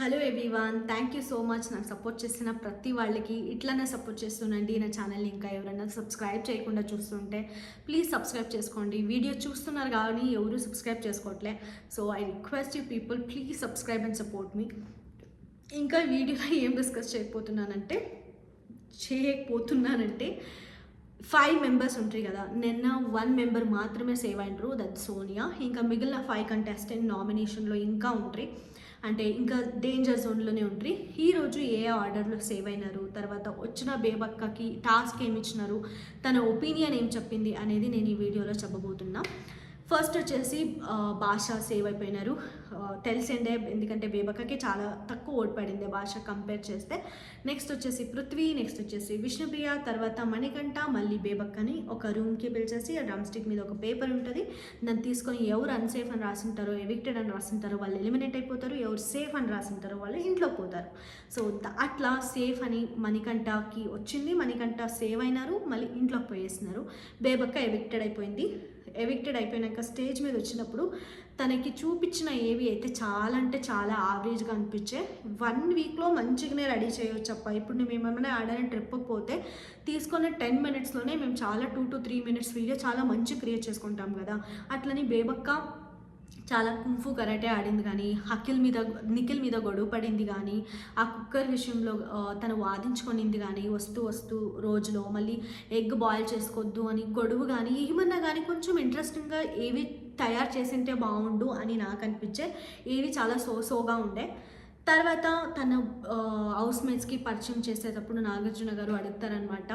Hello everyone thank you so much నాకు support చేసిన ప్రతి వాళ్ళకి ఇట్లానే సపోర్ట్ చేస్తుండండి. నా ఛానల్ని ఇంకా ఎవరైనా సబ్స్క్రైబ్ చేయకుండా చూస్తుంటే ప్లీజ్ సబ్స్క్రైబ్ చేసుకోండి. వీడియో చూస్తున్నారు కానీ ఎవరు subscribe చేసుకోవట్లే. So I request you people please subscribe and support మీ ఇంకా వీడియోలో ఏం డిస్కస్ చేయకపోతున్నానంటే చేయకపోతున్నానంటే ఫైవ్ మెంబర్స్ ఉంటాయి కదా. నిన్న వన్ మెంబర్ మాత్రమే సేవ్ అయినరు. దట్ సోనియా ఇంకా మిగిలిన ఫైవ్ కంటెస్టెంట్ నామినేషన్లో ఇంకా ఉంటాయి. అంటే ఇంకా డేంజర్ జోన్లోనే ఉంటుంది ఈరోజు ఏ ఆర్డర్లో సేవ్ అయినారు? తర్వాత వచ్చిన బేబక్కకి టాస్క్ ఏమి ఇచ్చినారు? తన ఒపీనియన్ ఏం చెప్పింది అనేది నేను ఈ వీడియోలో చెప్పబోతున్నా. ఫస్ట్ వచ్చేసి భాష సేవ్ అయిపోయినారు. తెలిసిండే ఎందుకంటే బేబక్కకి చాలా తక్కువ ఓట్ పడింది భాష కంపేర్ చేస్తే. నెక్స్ట్ వచ్చేసి పృథ్వీ నెక్స్ట్ వచ్చేసి విష్ణుప్రియ తర్వాత మణికంఠ మళ్ళీ బేబక్కని ఒక రూమ్కి పిలిచేసి ఆ డ్రమ్ స్టిక్ మీద ఒక పేపర్ ఉంటుంది. దాన్ని తీసుకొని ఎవరు అన్సేఫ్ అని రాసింటారో ఎవిక్టెడ్ అని రాసింటారో వాళ్ళు ఎలిమినేట్ అయిపోతారు. ఎవరు సేఫ్ అని రాసింటారో వాళ్ళు ఇంట్లో పోతారు. సో అట్లా సేఫ్ అని మణికంఠకి వచ్చింది. మణికంఠ సేవ్ అయినారు మళ్ళీ ఇంట్లోకి పోయేసినారు. బేబక్క ఎవిక్టెడ్ అయిపోయింది. ఎవిక్టెడ్ అయిపోయినాక స్టేజ్ మీద వచ్చినప్పుడు తనకి చూపించిన ఏవి అయితే చాలా అంటే చాలా యావరేజ్గా అనిపించే వన్ వీక్లో మంచిగానే రెడీ చేయొచ్చప్ప. ఇప్పుడు మేము ఏమైనా ఆడని ట్రిప్ పోతే తీసుకున్న టెన్ మినిట్స్లోనే మేము చాలా two to three minutes video చాలా మంచి క్రియేట్ చేసుకుంటాం కదా. అట్లని బేబక్క చాలా కుంఫు కరాటే ఆడింది కానీ హకిల్ మీద నిఖిల్ మీద గొడవ పడింది కానీ ఆ కుక్కర్ విషయంలో తను వాదించుకొనింది కానీ వస్తూ వస్తూ రోజులో మళ్ళీ ఎగ్ బాయిల్ చేసుకోవద్దు అని గొడవ కానీ ఏమన్నా కానీ కొంచెం ఇంట్రెస్టింగ్గా ఏవి తయారు చేసింటే బాగుండు అని నాకు అనిపించే ఏవి చాలా సో సోగా ఉండే. తర్వాత తన హౌస్ మేట్స్కి పరిచయం చేసేటప్పుడు నాగార్జున గారు అడుగుతారనమాట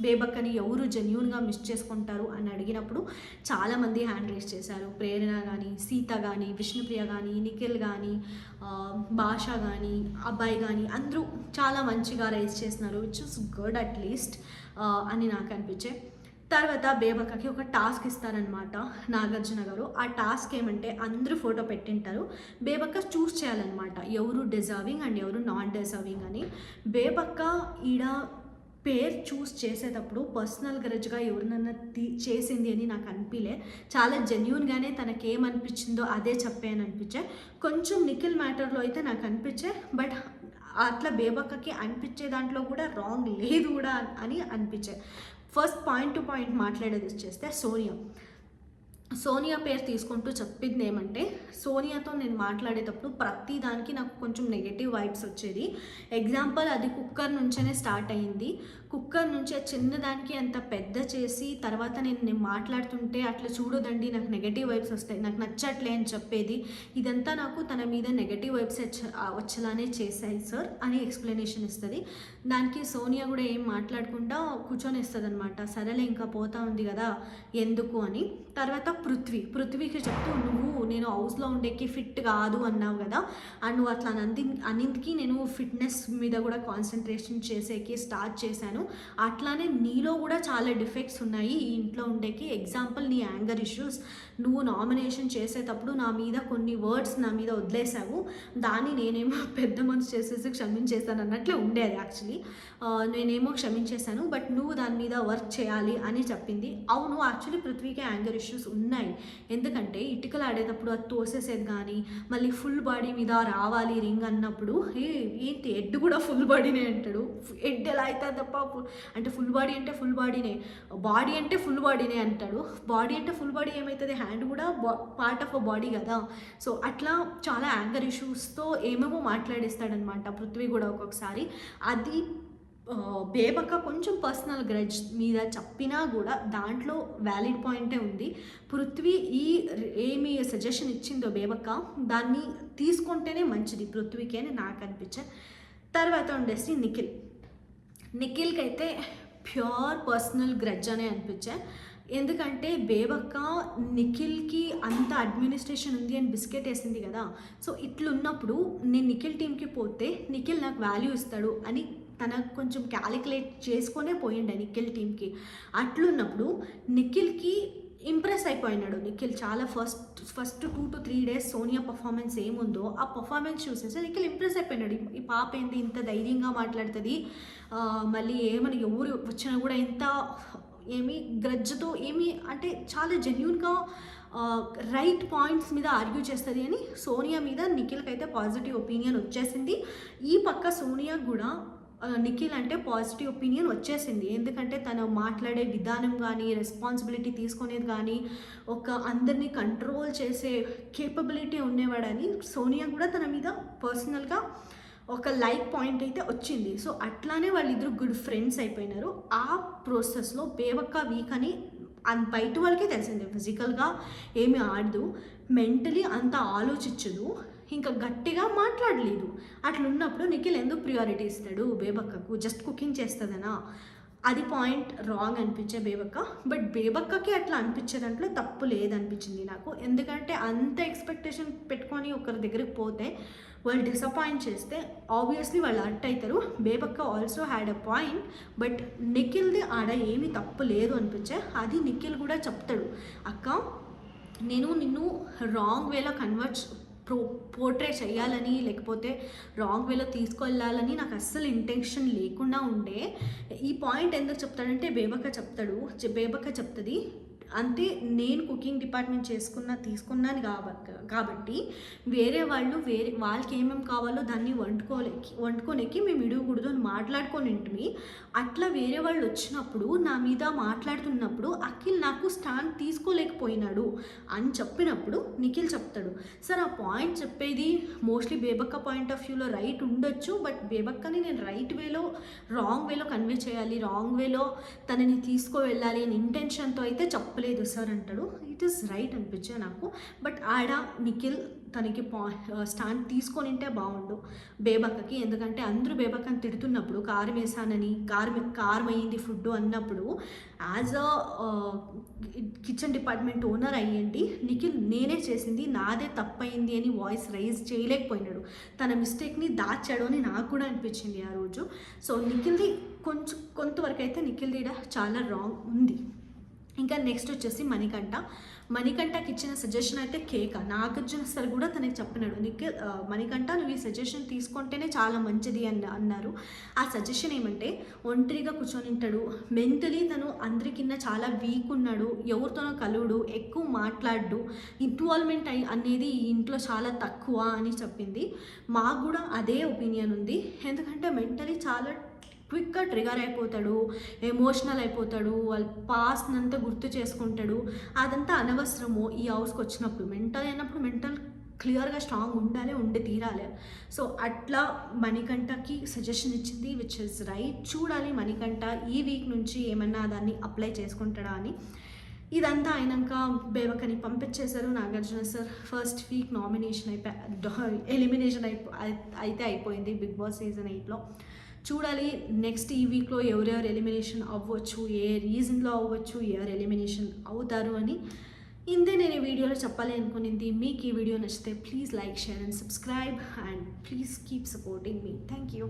బేబక్కని ఎవరు జెన్యున్గా మిస్ చేసుకుంటారు? అని అడిగినప్పుడు చాలామంది హ్యాండ్ రేస్ చేశారు. ప్రేరణ కానీ సీత కానీ విష్ణుప్రియ కానీ నిఖిల్ కానీ భాష కానీ అబ్బాయి కానీ అందరూ చాలా మంచిగా రేస్ చేసినారు విచ్ ఇస్ గుడ్ అట్లీస్ట్ అని నాకు అనిపించే తర్వాత బేబక్కకి ఒక టాస్క్ ఇస్తారనమాట నాగార్జున గారు. ఆ టాస్క్ ఏమంటే అందరూ ఫోటో పెట్టింటారు. బేబక్క చూస్ చేయాలన్నమాట. ఎవరు డిజర్వింగ్ అండ్ ఎవరు నాన్ డిజర్వింగ్ అని. బేబక్క ఈడ పేరు చూస్ చేసేటప్పుడు పర్సనల్ గ్రజ్గా ఎవరినన్నా తీ చేసింది అని నాకు అనిపించలే చాలా జెన్యున్గానే తనకేమనిపించిందో అదే చెప్పాను అనిపించే కొంచెం నిఖిల్ మ్యాటర్లో అయితే నాకు అనిపించే. బట్ అట్లా బేబక్కకి అనిపించే దాంట్లో కూడా రాంగ్ లేదు కూడా అని అనిపించే. ఫస్ట్ పాయింట్ టు పాయింట్ మాట్లాడేది వచ్చేస్తే సోనియా సోనియా పేరు తీసుకుంటూ చెప్పింది ఏమంటే సోనియాతో నేను మాట్లాడేటప్పుడు ప్రతి దానికి నాకు కొంచెం నెగటివ్ వైబ్స్ వచ్చేది. ఎగ్జాంపుల్ అది కుక్కర్ నుంచేనే స్టార్ట్ అయింది కుక్కర్ నుంచే చిన్నదానికి అంత పెద్ద చేసి తర్వాత నేను నేను మాట్లాడుతుంటే అట్లా చూడదండి నాకు నెగటివ్ వైబ్స్ వస్తాయి నాకు నచ్చట్లే అని చెప్పేది. ఇదంతా నాకు తన మీద నెగటివ్ వైబ్స్ వచ్చేలానే చేశాయి సార్ అని ఎక్స్ప్లెనేషన్ ఇస్తుంది. దానికి సోనియా కూడా ఏం మాట్లాడకుండా కూర్చొని ఇస్తుంది అనమాట సరేలే ఇంకా పోతా ఉంది కదా ఎందుకు? అని. తర్వాత పృథ్వీ. పృథ్వీకి చెప్తూ నువ్వు నేను హౌస్లో ఉండేకి ఫిట్ కాదు అన్నావు కదా. అండ్ నువ్వు అట్లా అనంది అన్నింటికి నేను ఫిట్నెస్ మీద కూడా కాన్సన్ట్రేషన్ చేసేకి స్టార్ట్ చేశాను. అట్లానే నీలో కూడా చాలా డిఫెక్ట్స్ ఉన్నాయి. ఈ ఇంట్లో ఉండేకి ఎగ్జాంపుల్ నీ యాంగర్ ఇష్యూస్ నువ్వు నామినేషన్ చేసేటప్పుడు నా మీద కొన్ని వర్డ్స్ నా మీద వదిలేసావు దాన్ని నేనేమో పెద్ద మనసు చేసేసి క్షమించేశాను అన్నట్లే ఉండేది యాక్చువల్లీ నేనేమో క్షమించేశాను బట్ నువ్వు దాని మీద వర్క్ చేయాలి అని చెప్పింది. అవును యాక్చువల్లీ పృథ్వీకి యాంగర్ ఇష్యూస్ ఉన్నాయి. ఉన్నాయి. ఎందుకంటే ఇటుకలు ఆడేటప్పుడు అది తోసేసేది కానీ మళ్ళీ ఫుల్ బాడీ మీద రావాలి రింగ్ అన్నప్పుడు ఏ ఏంటి ఎడ్ కూడా ఫుల్ బాడీనే అంటాడు. ఎడ్ ఎలా అవుతుంది తప్ప అంటే ఫుల్ బాడీ అంటే ఫుల్ బాడీనే. బాడీ అంటే ఫుల్ బాడీనే అంటాడు. బాడీ అంటే ఫుల్ బాడీ ఏమవుతుంది హ్యాండ్ కూడా పార్ట్ ఆఫ్ అ బాడీ కదా. సో అట్లా చాలా యాంగర్ ఇష్యూస్తో ఏమేమో మాట్లాడేస్తాడనమాట పృథ్వీ కూడా ఒక్కొక్కసారి. అది బేబక్క కొంచెం పర్సనల్ గ్రడ్జ్ మీద చెప్పినా కూడా దాంట్లో వ్యాలిడ్ పాయింటే ఉంది. పృథ్వీ ఈ ఏమి సజెషన్ ఇచ్చిందో బేబక్క దాన్ని తీసుకుంటేనే మంచిది పృథ్వీకి అని నాకు అనిపించే. తర్వాత ఉండేసి నిఖిల్. నిఖిల్కి అయితే ప్యూర్ పర్సనల్ గ్రెడ్జ్ అనే అనిపించే. ఎందుకంటే బేబక్క నిఖిల్కి అంత అడ్మినిస్ట్రేషన్ ఉంది అని బిస్కెట్ వేసింది కదా. సో ఇట్లున్నప్పుడు నేను నిఖిల్ టీంకి పోతే నిఖిల్ నాకు వాల్యూ ఇస్తాడు అని తన కొంచెం క్యాలిక్యులేట్ చేసుకొనే పోయిండే నిఖిల్ టీంకి అట్లున్నప్పుడు నిఖిల్కి ఇంప్రెస్ అయిపోయినాడు నిఖిల్. చాలా first first two to three days Sonia performance ఏముందో ఆ పర్ఫార్మెన్స్ చూసేసి నిఖిల్ ఇంప్రెస్ అయిపోయినాడు. ఈ- పాప ఏంది ఇంత ధైర్యంగా మాట్లాడుతుంది? మళ్ళీ ఏమని ఎవరు వచ్చినా కూడా ఇంత ఏమి గ్రజ్జతో ఏమి అంటే చాలా జెన్యున్గా రైట్ పాయింట్స్ మీద ఆర్గ్యూ చేస్తుంది అని సోనియా మీద నిఖిల్కి అయితే పాజిటివ్ ఒపీనియన్ వచ్చేసింది. ఈ పక్క సోనియా కూడా నిఖిల్ అంటే పాజిటివ్ ఒపీనియన్ వచ్చేసింది. ఎందుకంటే తను మాట్లాడే విధానం కానీ రెస్పాన్సిబిలిటీ తీసుకునేది కానీ ఒక అందరినీ కంట్రోల్ చేసే కేపబిలిటీ ఉండేవాడని సోనియా కూడా తన మీద పర్సనల్గా ఒక లైక్ పాయింట్ అయితే వచ్చింది. సో అట్లానే వాళ్ళిద్దరు గుడ్ ఫ్రెండ్స్ అయిపోయినారు. ఆ ప్రాసెస్లో బేవక్క వీక్ అని అన్- బయట వాళ్ళకే తెలిసింది. ఫిజికల్గా ఏమి ఆడదు. మెంటలీ అంత ఆలోచించదు ఇంకా గట్టిగా మాట్లాడలేదు. అట్లున్నప్పుడు నిఖిల్ ఎందుకు ప్రియారిటీ ఇస్తాడు? బేబక్కకు జస్ట్ కుకింగ్ చేస్తుందనా? అది పాయింట్ రాంగ్ అనిపించే బేబక్క. బట్ బేబక్కకి అట్లా అనిపించే దాంట్లో తప్పు లేదనిపించింది నాకు. ఎందుకంటే అంత ఎక్స్పెక్టేషన్ పెట్టుకొని ఒకరి దగ్గరికి పోతే వాళ్ళు డిసప్పాయింట్ చేస్తే ఆబ్వియస్లీ వాళ్ళు అర్ట్ అవుతారు Bebakka also had a point but నిఖిల్ది ఆడ ఏమీ తప్పు లేదు అనిపించే. అది నిఖిల్ కూడా చెప్తాడు. అక్క నేను నిన్ను రాంగ్ వేలో కన్వర్ట్ ప్రో పోర్ట్రే చేయాలని లేకపోతే రాంగ్ వేలో తీసుకెళ్ళాలని నాకు అస్సలు ఇంటెన్షన్ లేకుండా ఉండే. ఈ పాయింట్ ఎందుకు చెప్తాడంటే బేబక్క చెప్తాడు. చె- బేబక్క చెప్తుంది అంటే నేను కుకింగ్ డిపార్ట్మెంట్ చేసుకున్న తీసుకున్నాను కాబట్టి కాబట్టి వేరే వాళ్ళు వేరే వాళ్ళకి ఏమేమి కావాలో దాన్ని వండుకోలేకి వండుకోనేకి మేము ఇడవకూడదు అని మాట్లాడుకొని ఇంటిమి అట్లా వేరే వాళ్ళు వచ్చినప్పుడు నా మీద మాట్లాడుతున్నప్పుడు అఖిల్ నాకు స్టాండ్ తీసుకోలేకపోయినాడు అని చెప్పినప్పుడు నిఖిల్ చెప్తాడు సార్ ఆ పాయింట్ చెప్పేది మోస్ట్లీ బేబక్క పాయింట్ ఆఫ్ వ్యూలో రైట్ ఉండొచ్చు బట్ బేబక్కని నేను రైట్ వేలో రాంగ్ వేలో కన్వే చేయాలి రాంగ్ వేలో తనని తీసుకువెళ్ళాలి అని ఇంటెన్షన్తో అయితే చెప్పలేదు సార్ అంటాడు. ఇట్ ఈస్ రైట్ అనిపించే నాకు. బట్ ఆడ నిఖిల్ తనకి పా స్టాండ్ తీసుకొని ఉంటే బాగుండు. బేబక్కకి ఎందుకంటే అందరూ బేబక్కని తిడుతున్నప్పుడు కారు వేసానని కారు కారం అయ్యింది ఫుడ్ అన్నప్పుడు as a kitchen department owner అయ్యండి నిఖిల్ నేనే చేసింది నాదే తప్పయింది అని వాయిస్ రైజ్ చేయలేకపోయినాడు. తన మిస్టేక్ని దాచాడు అని నాకు కూడా అనిపించింది ఆ రోజు. సో నిఖిల్ది కొంచెం కొంతవరకు అయితే నిఖిల్ది దీడ చాలా రాంగ్ ఉంది. ఇంకా నెక్స్ట్ వచ్చేసి మణికంఠ. మణికంఠకి ఇచ్చిన సజెషన్ అయితే కేక. నాగార్జున సార్ కూడా తనకి చెప్పినాడు. నీకు మణికంఠ నువ్వు ఈ సజెషన్ తీసుకుంటేనే చాలా మంచిది అని అన్నారు. ఆ సజెషన్ ఏమంటే ఒంటరిగా కూర్చొని ఉంటాడు. మెంటలీ తను అందరికిన్న చాలా వీక్ ఉన్నాడు. ఎవరితోనో కలువుడు. ఎక్కువ మాట్లాడు ఇన్వాల్వ్మెంట్ అనేది ఇంట్లో చాలా తక్కువ అని చెప్పింది. మాకు కూడా అదే ఒపీనియన్ ఉంది. ఎందుకంటే మెంటలీ చాలా క్విక్గా ట్రిగర్ అయిపోతాడు ఎమోషనల్ అయిపోతాడు వాళ్ళ పాస్ట్ అంతా గుర్తు చేసుకుంటాడు. అదంతా అనవసరము. ఈ హౌస్కి వచ్చినప్పుడు మెంటల్ అయినప్పుడు మెంటల్ క్లియర్గా స్ట్రాంగ్ ఉండాలి ఉండి తీరాలి. సో అట్లా మణికంఠకి సజెషన్ ఇచ్చింది విచ్ ఇస్ రైట్ చూడాలి మణికంఠ ఈ వీక్ నుంచి ఏమన్నా దాన్ని అప్లై చేసుకుంటాడా అని. ఇదంతా అయినాక బేవకని పంపించేశారు Nagarjuna sir first week nomination అయిపోయి ఎలిమినేషన్ అయిపో అయితే అయిపోయింది బిగ్ బాస్ సీజన్ ఎయిట్లో చూడాలి. నెక్స్ట్ ఈ వీక్లో ఎవరెవరు ఎలిమినేషన్ అవ్వచ్చు ఏ రీజన్లో అవ్వచ్చు ఎవరు ఎలిమినేషన్ అవుతారు అని ఇంతే నేను ఈ వీడియోలో చెప్పాలి అనుకునింది. మీకు ఈ వీడియో నచ్చితే please like share and subscribe and please keep supporting me. Thank you.